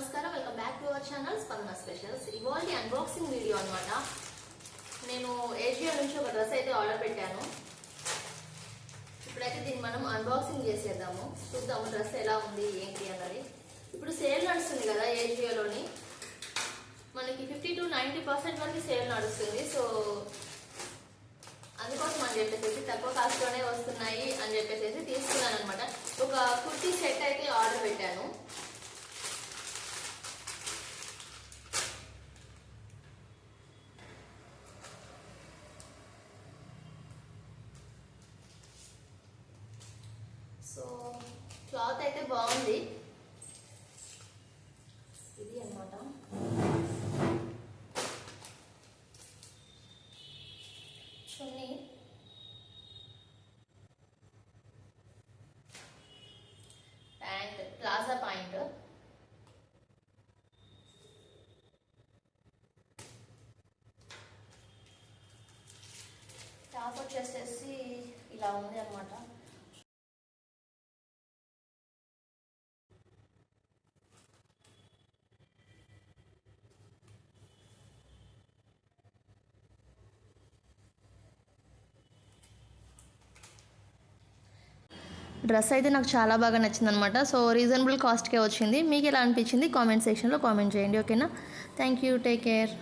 నమస్కారం. Welcome back to our channel Spandana specials ఇవాళ unboxing video అనమాట నేను ఏషియా నుంచి ఒక డ్రెస్ అయితే ఆర్డర్ పెట్టాను. ఇప్పుడైతే దీన్ని మనం అన్బాక్సింగ్ చేసేద్దాము. చూద్దాము డ్రెస్ ఎలా ఉంది ఏంటి అన్నది. ఇప్పుడు సేల్ నడుస్తుంది కదా ఏషియాలోని మనకి ఫిఫ్టీ టు నైంటీ పర్సెంట్ వరకు సేల్ నడుస్తుంది. సో అందుకోసం అని చెప్పేసి తక్కువ కాస్ట్లోనే వస్తున్నాయి అని చెప్పేసి తీసుకున్నాను అనమాట ఒక కుర్తీ సెట్ అయితే ఆర్డర్ పెట్టాను సో క్లాత్ అయితే బాగుంది. ఇది అన్నమాట. Chunni pant palazzo point. Top వచ్చేసేసి ఇలా ఉంది అనమాట డ్రెస్ అయితే నాకు చాలా బాగా నచ్చింది అనమాట సో రీజనబుల్ కాస్ట్కే వచ్చింది. మీకు ఎలా అనిపించింది? కామెంట్ సెక్షన్లో కామెంట్ చేయండి. ఓకేనా? Thank you. Take care.